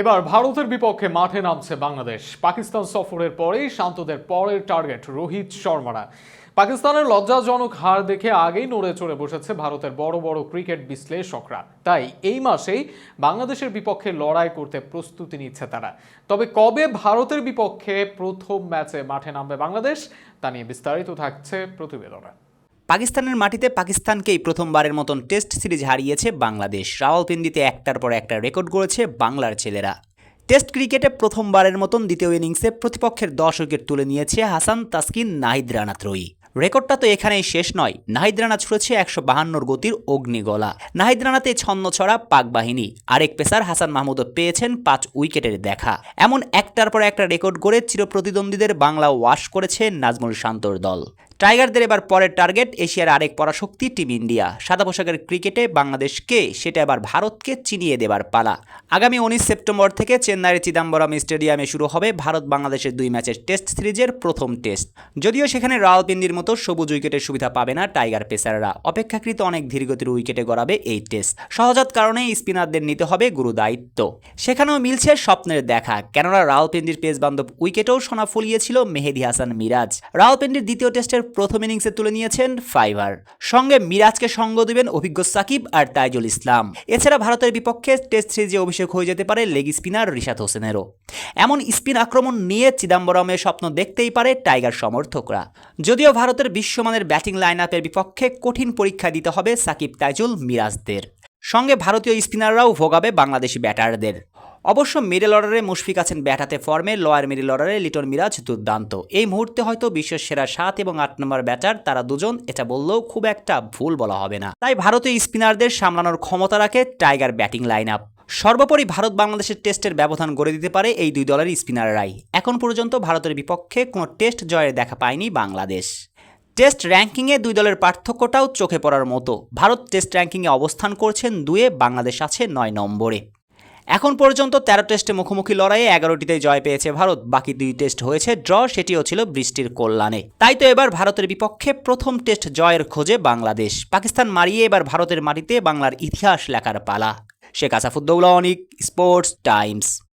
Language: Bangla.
এবার ভারতের বিপক্ষে মাঠে নামছে বাংলাদেশ। পাকিস্তান সফরের পরেই শান্তদের পরের টার্গেট রোহিত শর্মারা। পাকিস্তানের লজ্জাজনক হার দেখে আগেই নড়ে চড়ে বসেছে ভারতের বড় বড় ক্রিকেট বিশ্লেষকরা। তাই এই মাসেই বাংলাদেশের বিপক্ষে লড়াই করতে প্রস্তুতি নিচ্ছে তারা। তবে কবে ভারতের বিপক্ষে প্রথম ম্যাচে মাঠে নামবে বাংলাদেশ, তা নিয়ে বিস্তারিত থাকছে প্রতিবেদনে। পাকিস্তানের মাটিতে পাকিস্তানকেই প্রথমবারের মতন টেস্ট সিরিজ হারিয়েছে বাংলাদেশ। রাওয়ালপিন্ডিতে একটার পর একটা রেকর্ড গড়েছে বাংলার ছেলেরা। টেস্ট ক্রিকেটে প্রথমবারের মতন দ্বিতীয় ইনিংসে প্রতিপক্ষের দশ উইকেট তুলে নিয়েছে হাসান তাসকিন, নাহিদ রানা ত্রয়ী। রেকর্ডটা তো এখানেই শেষ নয়। নাহিদ রানা ছুড়েছে একশো বাহান্নর গতির অগ্নিগলা। নাহিদ রানাতে ছন্ন ছড়া পাক বাহিনী। আরেক পেসার হাসান মাহমুদও পেয়েছেন পাঁচ উইকেটের দেখা। এমন একটার পর একটা রেকর্ড গড়ে চিরপ্রতিদ্বন্দ্বীদের বাংলা ওয়াশ করেছে নাজমুল শান্তর দল। টাইগারদের এবার পরের টার্গেট এশিয়ার আরেক পরাশক্তি টিম ইন্ডিয়া। সাদা পোশাকের ক্রিকেটে বাংলাদেশকে, সেটা এবার ভারতকে চিনিয়ে দেবার পালা। আগামী উনিশ সেপ্টেম্বর থেকে চেন্নাইয়ের চিদাম্বরম স্টেডিয়ামে শুরু হবে ভারত বাংলাদেশের দুই ম্যাচের টেস্ট সিরিজের প্রথম টেস্ট। যদিও সেখানে রাওয়ালপিন্ডির মতো সবুজ উইকেটের সুবিধা পাবে না টাইগার পেসাররা। অপেক্ষাকৃত অনেক ধীরগতির উইকেটে গড়াবে এই টেস্ট। সহজাত কারণে স্পিনারদের নিতে হবে গুরু দায়িত্ব। সেখানেও মিলছে স্বপ্নের দেখা। কেননা রাওয়ালপিন্ডির পেস বান্ধব উইকেটেও সোনা ফলিয়েছিল মেহেদি হাসান মিরাজ। রাওয়ালপিন্ডির দ্বিতীয় টেস্টের প্রথম ইনিংসে তুলে নিয়েছেন ফাইভার। সঙ্গে মিরাজকে সঙ্গ দেবেন অভিজ্ঞ সাকিব আর তাইজুল ইসলাম। এছাড়া ভারতের বিপক্ষে টেস্ট সিরিজে অভিষেক হয়ে যেতে পারে লেগ স্পিনার রিশাদ হোসেনেরও। এমন স্পিন আক্রমণ নিয়ে চিদাম্বরমের স্বপ্ন দেখতেই পারে টাইগার সমর্থকরা। যদিও ভারতের বিশ্বমানের ব্যাটিং লাইন আপের বিপক্ষে কঠিন পরীক্ষা দিতে হবে সাকিব, তাইজুল, মিরাজদের। সঙ্গে ভারতীয় স্পিনাররাও ভোগাবে বাংলাদেশি ব্যাটারদের। অবশ্য মিডল অর্ডারে মুশফিক আছেন ব্যাটাতে ফর্মে, লোয়ার মিডল অর্ডারে লিটন মিরাজ দুর্দান্ত। এই মুহূর্তে হয়তো বিশ্বের সেরা সাত এবং আট নম্বর ব্যাটার তারা দুজন, এটা বললেও খুব একটা ভুল বলা হবে না। তাই ভারতীয় স্পিনারদের সামলানোর ক্ষমতা রাখে টাইগার ব্যাটিং লাইন আপ সর্বোপরি ভারত বাংলাদেশের টেস্টের ব্যবধান গড়ে দিতে পারে এই দুই দলের স্পিনাররাই। এখন পর্যন্ত ভারতের বিপক্ষে কোনো টেস্ট জয়ের দেখা পায়নি বাংলাদেশ। টেস্ট র্যাঙ্কিংয়ে দুই দলের পার্থক্যটাও চোখে পড়ার মতো। ভারত টেস্ট র্যাঙ্কিংয়ে অবস্থান করছেন দুয়ে, বাংলাদেশ আছে নয় নম্বরে। এখন পর্যন্ত তেরো টেস্টে মুখোমুখি লড়াইয়ে এগারোটিতে জয় পেয়েছে ভারত। বাকি দুই টেস্ট হয়েছে, ড্র সেটিও ছিল বৃষ্টির কল্যাণে। তাই তো এবার ভারতের বিপক্ষে প্রথম টেস্ট জয়ের খোঁজে বাংলাদেশ। পাকিস্তান মারিয়ে এবার ভারতের মাটিতে বাংলার ইতিহাস লেখার পালা। Sheikh Asafuddaula Anik, sports times.